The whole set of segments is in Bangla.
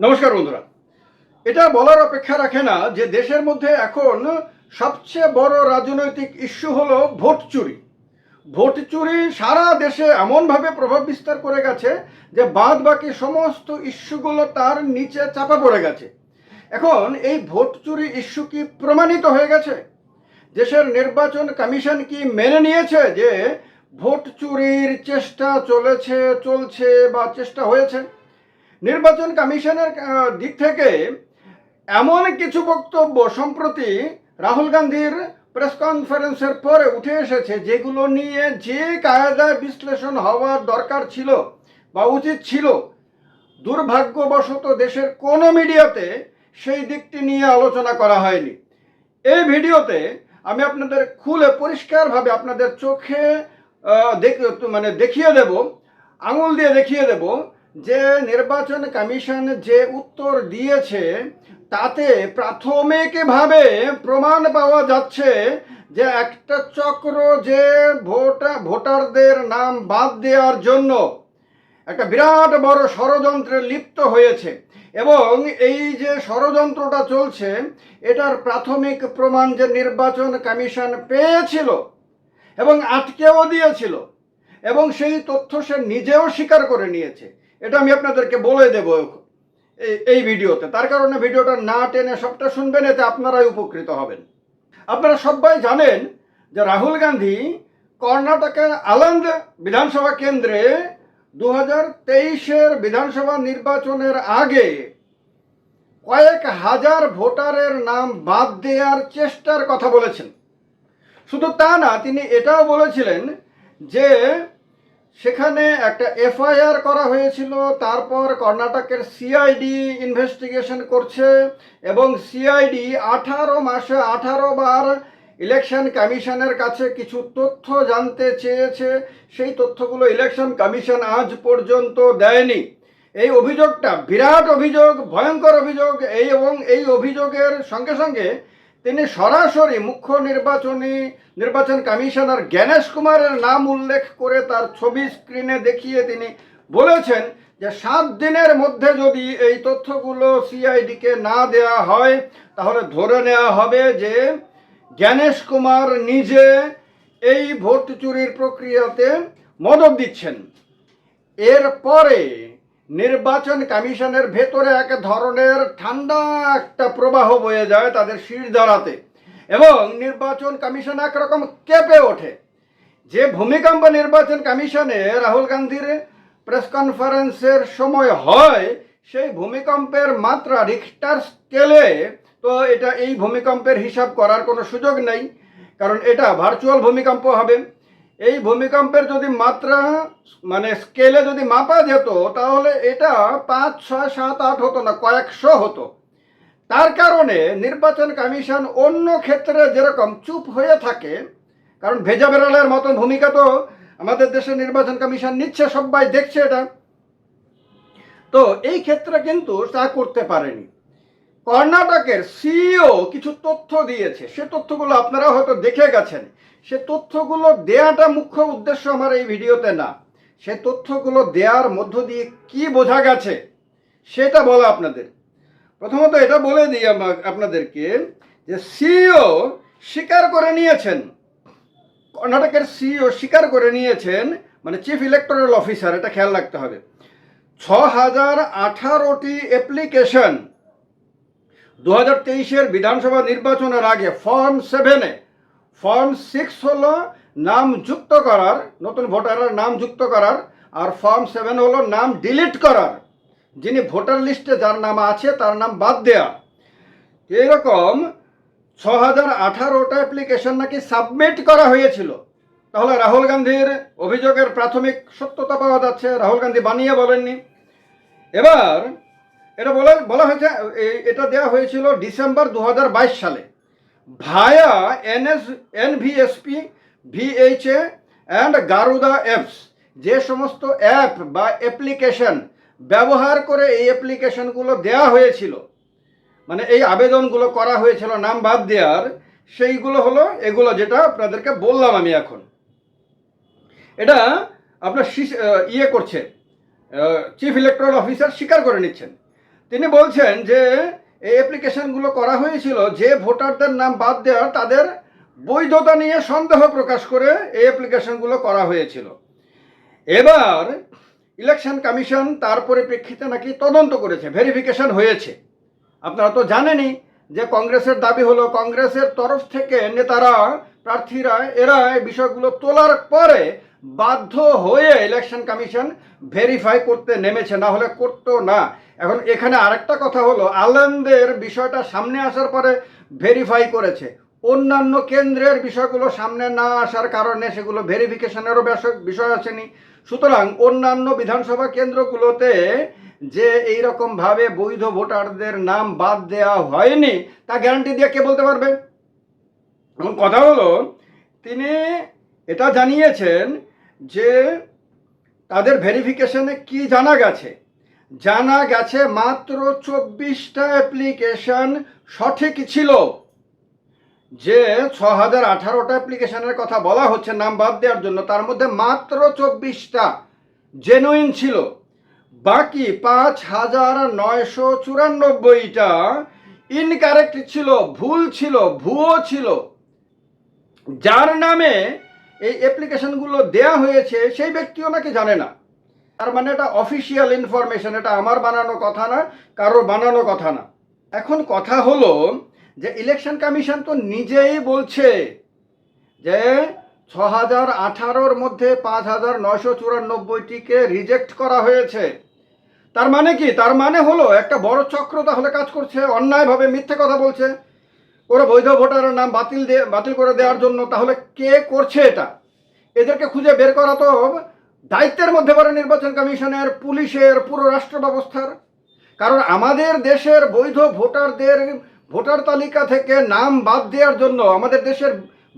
নমস্কার বন্ধুরা। এটা বলার অপেক্ষা রাখে না যে দেশের মধ্যে এখন সবচেয়ে বড় রাজনৈতিক ইস্যু হলো ভোট চুরি। ভোট চুরি সারা দেশে এমনভাবে প্রভাব বিস্তার করে গেছে যে বাদ বাকি সমস্ত ইস্যুগুলো তার নিচে চাপা পড়ে গেছে। এখন এই ভোট চুরি ইস্যু কি প্রমাণিত হয়ে গেছে? দেশের নির্বাচন কমিশন কি মেনে নিয়েছে যে ভোট চুরির চেষ্টা চলেছে, চলছে বা চেষ্টা হয়েছে? নির্বাচন কমিশনের দিক থেকে এমন কিছু বক্তব্য সম্প্রতি রাহুল গান্ধীর প্রেস কনফারেন্সের পরে উঠে এসেছে, যেগুলো নিয়ে যে কায়দায় বিশ্লেষণ হওয়ার দরকার ছিল বা উচিত ছিল, দুর্ভাগ্যবশত দেশের কোনো মিডিয়াতে সেই দিকটি নিয়ে আলোচনা করা হয়নি। এই ভিডিওতে আমি আপনাদের খুলে পরিষ্কারভাবে আপনাদের চোখে মানে দেখিয়ে দেব, আঙুল দিয়ে দেখিয়ে দেব যে নির্বাচন কমিশন যে উত্তর দিয়েছে, তাতে প্রাথমিকভাবে প্রমাণ পাওয়া যাচ্ছে যে একটা চক্র যে ভোটা, ভোটারদের নাম বাদ দেওয়ার জন্য একটা বিরাট বড় ষড়যন্ত্রে লিপ্ত হয়েছে। এবং এই যে ষড়যন্ত্রটা চলছে, এটার প্রাথমিক প্রমাণ যে নির্বাচন কমিশন পেয়েছিল এবং আটকেও দিয়েছিল এবং সেই তথ্য সে নিজেও স্বীকার করে নিয়েছে। এটা আমি আপনাদেরকে বলে দেব এই এই ভিডিওতে। তার কারণে ভিডিওটা না টেনে সবটা শুনবেন, এতে আপনারাই উপকৃত হবেন। আপনারা সবাই জানেন যে রাহুল গান্ধী কর্ণাটকের আলন্দ বিধানসভা কেন্দ্রে দু হাজার তেইশের বিধানসভা নির্বাচনের আগে কয়েক হাজার ভোটারের নাম বাদ দেওয়ার চেষ্টার কথা বলেছেন। শুধু তা না, তিনি এটাও বলেছিলেন যে সেখানে একটা এফআইআর করা হয়েছিল, তারপর কর্ণাটকের সিআইডি ইনভেস্টিগেশন করছে এবং সিআইডি আঠারো মাসে আঠারো বার ইলেকশন কমিশনের কাছে কিছু তথ্য জানতে চেয়েছে। সেই তথ্যগুলো ইলেকশন কমিশন আজ পর্যন্ত দেয়নি। এই অভিযোগটা বিরাট অভিযোগ, ভয়ঙ্কর অভিযোগ, এই এবং এই অভিযোগের সঙ্গে সঙ্গে তিনি সরাসরি মুখ্য নির্বাচনী, নির্বাচন কমিশনার জ্ঞানেশ কুমারের নাম উল্লেখ করে তার ছবি স্ক্রিনে দেখিয়ে তিনি বলেছেন যে সাত দিনের মধ্যে যদি এই তথ্যগুলো সিআইডিকে না দেয়া হয়, তাহলে ধরে নেওয়া হবে যে জ্ঞানেশ কুমার নিজে এই ভোট চুরির প্রক্রিয়াতে মদত দিচ্ছেন। এরপরে নির্বাচন কমিশনের ভেতরে এক ধরনের ঠান্ডা একটা প্রবাহ বয়ে যায় তাদের শির দাঁড়াতে এবং নির্বাচন কমিশন একরকম কেঁপে ওঠে। যে ভূমিকম্প নির্বাচন কমিশনে রাহুল গান্ধীর প্রেস কনফারেন্সের সময় হয়, সেই ভূমিকম্পের মাত্রা রিক্টার স্কেলে তো এটা এই ভূমিকম্পের হিসাব করার কোনো সুযোগ নেই। কারণ এটা ভার্চুয়াল ভূমিকম্প হবে। এই ভূমিকম্পের যদি মাত্রা মানে স্কেলে যদি মাপা যেত, তাহলে এটা পাঁচ, ছয়, সাত, আট হতো না, কয়েকশো হতো। তার কারণে নির্বাচন কমিশন অন্য ক্ষেত্রে যেরকম চুপ হয়ে থাকে, কারণ ভেজা বেড়ালের মতন ভূমিকা তো আমাদের দেশের নির্বাচন কমিশন নিচ্ছে, সবাই দেখছে এটা। তো এই ক্ষেত্রে কিন্তু তা করতে পারেনি। কর্ণাটকের সিইও কিছু তথ্য দিয়েছে। সে তথ্যগুলো আপনারা হয়তো দেখে গেছেন। সে তথ্যগুলো দেয়াটা মুখ্য উদ্দেশ্য আমার এই ভিডিওতে না। সে তথ্যগুলো দেওয়ার মধ্য দিয়ে কি বোঝা গেছে, সেটা বলা আপনাদের। প্রথমত এটা বলে দিই আপনাদেরকে যে সিইও স্বীকার করে নিয়েছেন। কর্ণাটকের সিইও স্বীকার করে নিয়েছেন মানে চিফ ইলেকটোরাল অফিসার, এটা খেয়াল রাখতে হবে। ছ হাজার আঠারোটি অ্যাপ্লিকেশন। দু হাজার তেইশের বিধানসভা নির্বাচনের আগে ফর্ম সেভেনে ফর্ম সিক্স হলো নাম যুক্ত করার, নতুন ভোটারের নাম যুক্ত করার, আর ফর্ম সেভেন হলো নাম ডিলিট করার। যিনি ভোটার লিস্টে যার নাম আছে, তার নাম বাদ দেয়া। এরকম ছ হাজার আঠারোটা অ্যাপ্লিকেশন নাকি সাবমিট করা হয়েছিল। তাহলে রাহুল গান্ধীর অভিযোগের প্রাথমিক সত্যতা পাওয়া যাচ্ছে, রাহুল গান্ধী বানিয়ে বলেননি। এবার এটা বলা হয়েছে এটা দেওয়া হয়েছিল ডিসেম্বর দু হাজার বাইশ সালে। Via, NS, NVSP, VHA and Garuda apps যে সমস্ত অ্যাপ বা অ্যাপ্লিকেশন ব্যবহার করে এই অ্যাপ্লিকেশনগুলো দেওয়া হয়েছিল মানে এই আবেদনগুলো করা হয়েছিল, নাম বাদ দেওয়ার, সেইগুলো হলো এগুলো যেটা আপনাদেরকে বললাম আমি এখন। এটা আপনার ইয়ে করছে চিফ ইলেকট্রাল অফিসার স্বীকার করে নিচ্ছেন। তিনি বলছেন যে এই অ্যাপ্লিকেশনগুলো করা হয়েছিল, যে ভোটারদের নাম বাদ দেওয়ার তাদের বৈধতা নিয়ে সন্দেহ প্রকাশ করে এই অ্যাপ্লিকেশনগুলো করা হয়েছিল। এবার ইলেকশন কমিশন তার পরিপ্রেক্ষিতে নাকি তদন্ত করেছে ভেরিফিকেশন হয়েছে। আপনারা তো জানেনই যে কংগ্রেসের দাবি হলো, কংগ্রেসের তরফ থেকে নেতারা, প্রার্থীরা, এরা এই বিষয়গুলো তোলার পরে বাধ্য হয়ে ইলেকশন কমিশন ভেরিফাই করতে নেমেছে, না হলে করতো না। এখন এখানে আরেকটা কথা হলো, আলেমদের বিষয়টা সামনে আসার পরে ভেরিফাই করেছে। অন্যান্য কেন্দ্রের বিষয়গুলো সামনে না আসার কারণে সেগুলো ভেরিফিকেশনেরও বিষয় আসেনি। সুতরাং অন্যান্য বিধানসভা কেন্দ্রগুলোতে যে এই রকম ভাবে বৈধ ভোটারদের নাম বাদ দেওয়া হয়নি, তা গ্যারান্টি দিয়ে কে বলতে পারবে? এখন কথা হলো, তিনি এটা জানিয়েছেন যে তাদের ভেরিফিকেশনে কি জানা গেছে? জানা গেছে মাত্র চব্বিশটা অ্যাপ্লিকেশন সঠিক ছিল। যে ছ হাজার আঠারোটা অ্যাপ্লিকেশনের কথা বলা হচ্ছে, নাম বাদ দেওয়ার জন্য, তার মধ্যে মাত্র চব্বিশটা জেনুইন ছিল। বাকি পাঁচ হাজার নয়শো চুরানব্বইটা ইনকারেক্ট ছিল, ভুল ছিল, ভুয়ো ছিল। যার নামে এই অ্যাপ্লিকেশনগুলো দেয়া হয়েছে, সেই ব্যক্তিও নাকি জানে না। তার মানে এটা অফিসিয়াল ইনফরমেশন এটা আমার বানানো কথা না, কারোর বানানো কথা না। এখন কথা হলো যে ইলেকশন কমিশন তো নিজেই বলছে যে ছ হাজার আঠারোর মধ্যে পাঁচ হাজার নয়শো চুরানব্বইটিকে রিজেক্ট করা হয়েছে। তার মানে কি? তার মানে হলো একটা বড় চক্র তাহলে কাজ করছে, অন্যায়ভাবে মিথ্যে কথা বলছে। ওরা বৈধ ভোটারের নাম বাতিল বাতিল করে দেওয়ার জন্য, তাহলে কে করছে এটা? এদেরকে খুঁজে বের করা তো দায়িত্বের মধ্যে পড়ে নির্বাচন কমিশনের, পুলিশের, পুরো রাষ্ট্র ব্যবস্থার। কারণ আমাদের দেশের বৈধ ভোটারদের, ভোটার তালিকা থেকে নাম বাদ দেওয়ার জন্য আমাদের দেশের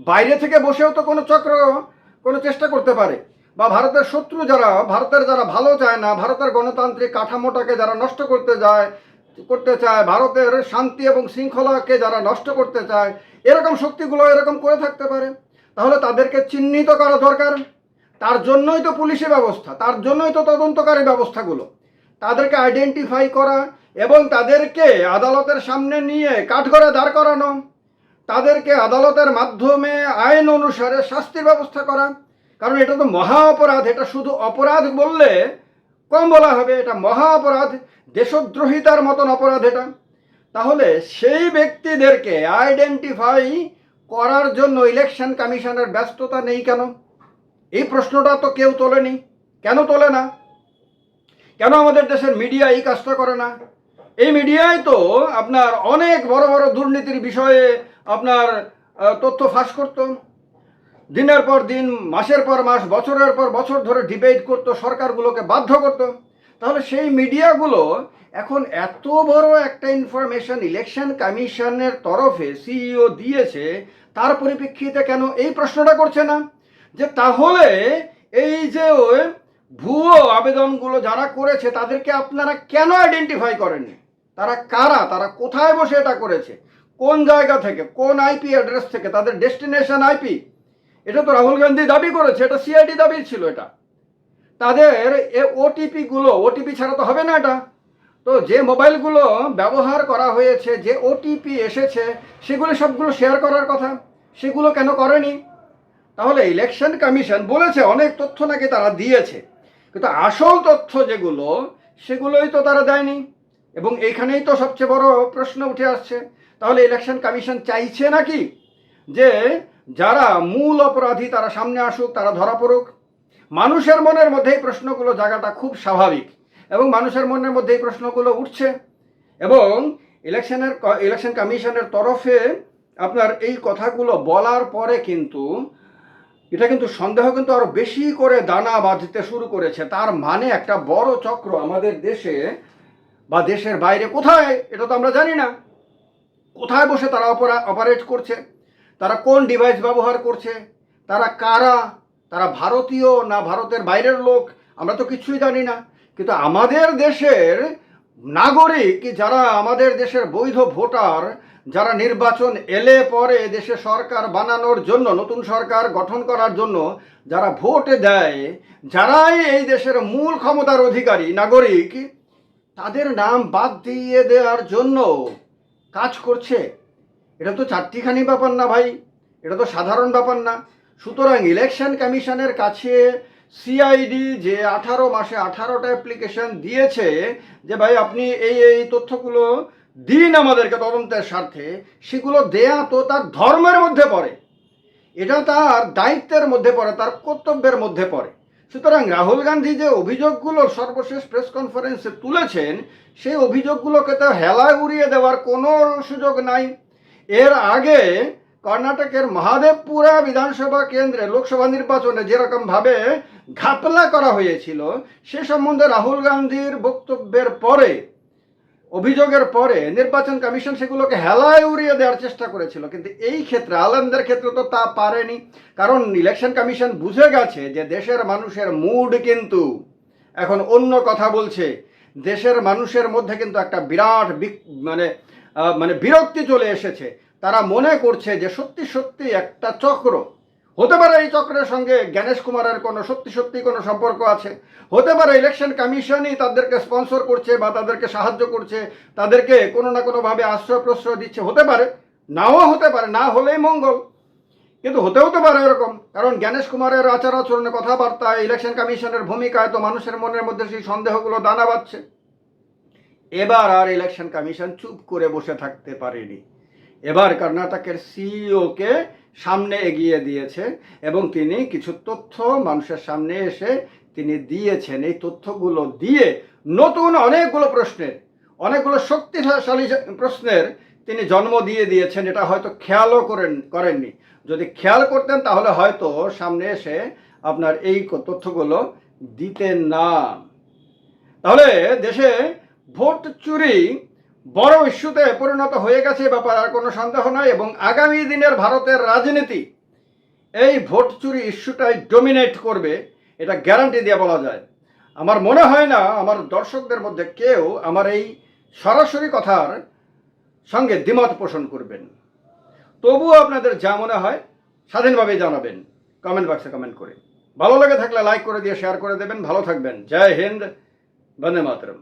বাইরে থেকে বসেও তো কোনো চক্র, কোনো চেষ্টা করতে পারে। বা ভারতের শত্রু যারা, ভারতের যারা ভালো চায় না, ভারতের গণতান্ত্রিক কাঠামোটাকে যারা নষ্ট করতে যায় করতে চায়, ভারতের শান্তি এবং শৃঙ্খলাকে যারা নষ্ট করতে চায়, এরকম শক্তিগুলো এরকম করে থাকতে পারে। তাহলে তাদেরকে চিহ্নিত করা দরকার। তার জন্যই তো পুলিশি ব্যবস্থা, তার জন্যই তো তদন্তকারী ব্যবস্থাগুলো। তাদেরকে আইডেন্টিফাই করা এবং তাদেরকে আদালতের সামনে নিয়ে কাঠগড়ে দাঁড় করানো। তাদেরকে আদালতের মাধ্যমে আইন অনুসারে শাস্তির ব্যবস্থা করা। কারণ এটা তো মহা অপরাধ, এটা শুধু অপরাধ বললে কম বলা হবে, এটা মহা অপরাধ দেশদ্রোহিতার মতন অপরাধ এটা। তাহলে সেই ব্যক্তিদেরকে আইডেন্টিফাই করার জন্য ইলেকশন কমিশনের ব্যস্ততা নেই কেন? এই প্রশ্নটা তো কেউ তোলেনি। কেন তোলে না? কেন আমাদের দেশের মিডিয়া এই কাজটা করে না? এই মিডিয়ায় তো আপনার অনেক বড় বড় দুর্নীতির বিষয়ে আপনার তথ্য ফাঁস করতো। দিনের পর দিন, মাসের পর মাস, বছরের পর বছর ধরে ডিবেট করতো, সরকারগুলোকে বাধ্য করতো। তাহলে সেই মিডিয়াগুলো এখন এত বড় একটা ইনফরমেশন ইলেকশন কমিশনের তরফে সিইও দিয়েছে, তার পরিপ্রেক্ষিতে কেন এই প্রশ্নটা করছে না? যে তাহলে এই যে ওই ভুয়ো আবেদনগুলো যারা করেছে, তাদেরকে আপনারা কেন আইডেন্টিফাই করেননি? তারা কারা? তারা কোথায় বসে এটা করেছে? কোন জায়গা থেকে? কোন আইপি অ্যাড্রেস থেকে? তাদের ডেস্টিনেশন আইপি এটা তো রাহুল গান্ধী দাবি করেছে, এটা সিআইডি দাবি ছিল এটা। তাদের এ ওটিপিগুলো ওটিপি ছাড়া তো হবে না এটা। তো যে মোবাইলগুলো ব্যবহার করা হয়েছে, যে ওটিপি এসেছে, সেগুলো সবগুলো শেয়ার করার কথা। সেগুলো কেন করেনি? তাহলে ইলেকশন কমিশন বলেছে, অনেক তথ্য নাকি তারা দিয়েছে। কিন্তু আসল তথ্য যেগুলো, সেগুলোই তো তারা দেয়নি। এবং এইখানেই তো সবচেয়ে বড় প্রশ্ন উঠে আসছে। তাহলে ইলেকশন কমিশন চাইছে নাকি? যে যারা মূল অপরাধী তারা সামনে আসুক, তারা ধরা পড়ুক। মানুষের মনের মধ্যে এই প্রশ্নগুলো জায়গাটা খুব স্বাভাবিক। এবং মানুষের মনের মধ্যে এই প্রশ্নগুলো উঠছে। এবং ইলেকশনের ইলেকশন কমিশনের তরফে আপনার এই কথাগুলো বলার পরে কিন্তু, এটা কিন্তু সন্দেহ কিন্তু আরও বেশি করে দানা বাঁধতে শুরু করেছে। তার মানে একটা বড় চক্র আমাদের দেশে বা দেশের বাইরে কোথায়, এটা তো আমরা জানি না। কোথায় বসে তারা অপারেট করছে? তারা কোন ডিভাইস ব্যবহার করছে? তারা কারা? তারা ভারতীয় না ভারতের বাইরের লোক? আমরা তো কিছুই জানি না। কিন্তু আমাদের দেশের নাগরিক, যারা আমাদের দেশের বৈধ ভোটার, যারা নির্বাচন এলে পরে দেশে সরকার বানানোর জন্য, নতুন সরকার গঠন করার জন্য যারা ভোট দেয়, যারাই এই দেশের মূল ক্ষমতার অধিকারী, নাগরিক, তাদের নাম বাদ দিয়ে দেওয়ার জন্য কাজ করছে। এটা তো চারটিখানি ব্যাপার না ভাই, এটা তো সাধারণ ব্যাপার না। সুতরাং ইলেকশন কমিশনের কাছে সিআইডি যে আঠারো মাসে আঠারোটা অ্যাপ্লিকেশন দিয়েছে যে ভাই আপনি এই এই তথ্যগুলো দিন আমাদেরকে তদন্তের স্বার্থে, সেগুলো দেয়া তো তার ধর্মের মধ্যে পড়ে। এটা তার দায়িত্বের মধ্যে পড়ে, তার কর্তব্যের মধ্যে পড়ে। সুতরাং রাহুল গান্ধী যে অভিযোগগুলো সর্বশেষ প্রেস কনফারেন্সে তুলেছেন, সেই অভিযোগগুলোকে তো হেলায় উড়িয়ে দেওয়ার কোনো সুযোগ নাই। এর আগে কর্ণাটকের মহাদেবপুরা বিধানসভা কেন্দ্রে লোকসভা নির্বাচনে যেরকমভাবে ঘাপলা করা হয়েছিল, সে সম্বন্ধে রাহুল গান্ধীর বক্তব্যের পরে, অভিযোগের পরে নির্বাচন কমিশন সেগুলোকে হেলায় উড়িয়ে দেওয়ার চেষ্টা করেছিল। কিন্তু এই ক্ষেত্রে আলমদের ক্ষেত্রে তো তা পারেনি। কারণ ইলেকশন কমিশন বুঝে গেছে যে দেশের মানুষের মুড কিন্তু এখন অন্য কথা বলছে। দেশের মানুষের মধ্যে কিন্তু একটা বিরাট মানে মানে বিরক্তি চলে এসেছে। তারা মনে করছে যে সত্যি সত্যি একটা চক্র। হতে পারে এই চক্রের সঙ্গে জ্ঞানেশ কুমারের কোনো সত্যি সত্যি কোনো সম্পর্ক আছে। হতে পারে ইলেকশন কমিশনই তাদেরকে স্পন্সর করছে বা তাদেরকে সাহায্য করছে, তাদেরকে কোনো না কোনোভাবে আশ্রয় প্রশ্রয় দিচ্ছে। হতে পারে, নাও হতে পারে, না হলেই মঙ্গল। কিন্তু হতেও তো পারে এরকম কারণ জ্ঞানেশ কুমারের আচার আচরণে কথাবার্তায় ইলেকশন কমিশনের ভূমিকায় তো মানুষের মনের মধ্যে সেই সন্দেহগুলো দানা বাঁধছে। এবার আর ইলেকশন কমিশন চুপ করে বসে থাকতে পারেনি। এবার কর্ণাটকের সিইওকে সামনে এগিয়ে দিয়েছে এবং তিনি কিছু তথ্য মানুষের সামনে এসে তিনি দিয়েছেন। এই তথ্যগুলো দিয়ে নতুন অনেকগুলো প্রশ্নের, অনেকগুলো শক্তিশালী প্রশ্নের তিনি জন্ম দিয়ে দিয়েছেন। এটা হয়তো খেয়ালও করেন, করেননি। যদি খেয়াল করতেন তাহলে হয়তো সামনে এসে আপনার এই তথ্যগুলো দিতেন না। তাহলে দেশে ভোট চুরি বড় ইস্যুতে পরিণত হয়ে গেছে ব্যাপার আর কোনো সন্দেহ নাই এবং আগামী দিনের ভারতের রাজনীতি এই ভোট চুরি ইস্যুটাই ডমিনেট করবে, এটা গ্যারান্টি দিয়ে বলা যায়। আমার মনে হয় না, আমার দর্শকদের মধ্যে কেউ আমার এই সরাসরি কথার সঙ্গে দ্বিমত পোষণ করবেন। তবুও আপনাদের যা মনে হয় স্বাধীনভাবে জানাবেন। কমেন্ট বক্সে কমেন্ট করে। ভালো লেগে থাকলে লাইক করে দিয়ে শেয়ার করে দেবেন। ভালো থাকবেন। জয় হিন্দ, বন্দে মাতরম।